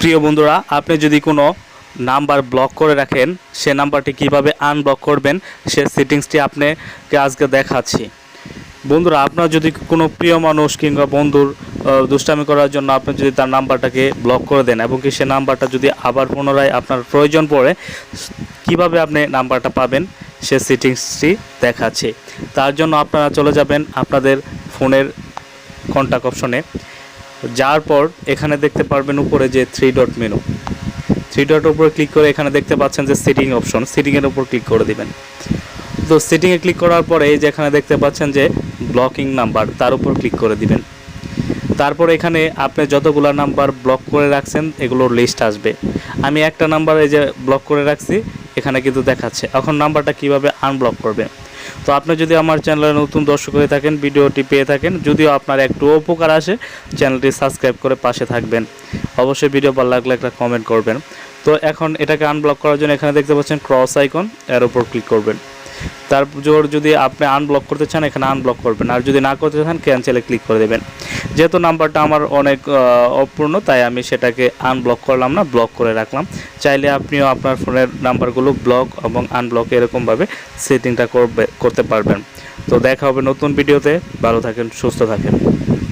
প্রিয় বন্ধুরা, আপনি যদি কোনো নাম্বার ব্লক করে রাখেন, সে নাম্বারটি কীভাবে আনব্লক করবেন, সে সেটিংসটি আপনাকে আজকে দেখাচ্ছি। বন্ধুরা, আপনার যদি কোনো প্রিয় মানুষ কিংবা বন্ধুর দুষ্টামি করার জন্য আপনি যদি তার নাম্বারটাকে ব্লক করে দেন এবং কি সে নাম্বারটা যদি আবার পুনরায় আপনার প্রয়োজন পড়ে, কীভাবে আপনি নাম্বারটা পাবেন, সে সেটিংসটি দেখাচ্ছে। তার জন্য আপনারা চলে যাবেন আপনাদের ফোনের কন্ট্যাক্ট অপশনে যাওয়ার পর এখানে দেখতে পারবেন উপরে যে থ্রি ডট মেনু থ্রি ডটের উপরে ক্লিক করে এখানে দেখতে পাচ্ছেন যে সিটিং অপশন সিটিংয়ের উপর ক্লিক করে দিবেন। তো সেটিংয়ে ক্লিক করার পরে এই যে এখানে দেখতে পাচ্ছেন যে ব্লকিং নাম্বার তার উপর ক্লিক করে দিবেন। তারপর এখানে আপনি যতগুলো নাম্বার ব্লক করে রাখছেন, এগুলোর লিস্ট আসবে। আমি একটা নাম্বার এই যে ব্লক করে রাখছি, এখানে কিন্তু দেখাচ্ছে। এখন নাম্বারটা কীভাবে আনব্লক করবে? তো আপনি যদি আমার চ্যানেলে নতুন দর্শক হয়ে থাকেন, ভিডিওটি পেয়ে থাকেন, যদিও আপনার একটু উপকার আসে, চ্যানেলটি সাবস্ক্রাইব করে পাশে থাকবেন। অবশ্যই ভিডিও ভালো লাগলে একটা কমেন্ট করবেন। তো এখন এটাকে আনব্লক করার জন্য এখানে দেখতে পাচ্ছেন ক্রস আইকন এর উপর ক্লিক করবেন। তারপর যদি আপনি আনব্লক করতে চান, এখানে আনব্লক করবেন। আর যদি না করতে চান ক্যান্সেলে ক্লিক করে দেবেন। যেহেতু নাম্বারটা আমার অনেক অপূর্ণ, তাই আমি সেটাকে আনব্লক করলাম না ব্লক করে রাখলাম। চাইলে আপনিও আপনার ফোনের নাম্বারগুলো ব্লক এবং আনব্লক এরকমভাবে সেটিংটা করবে, করতে পারবেন। তো দেখা হবে নতুন ভিডিওতে ভালো থাকেন, সুস্থ থাকেন।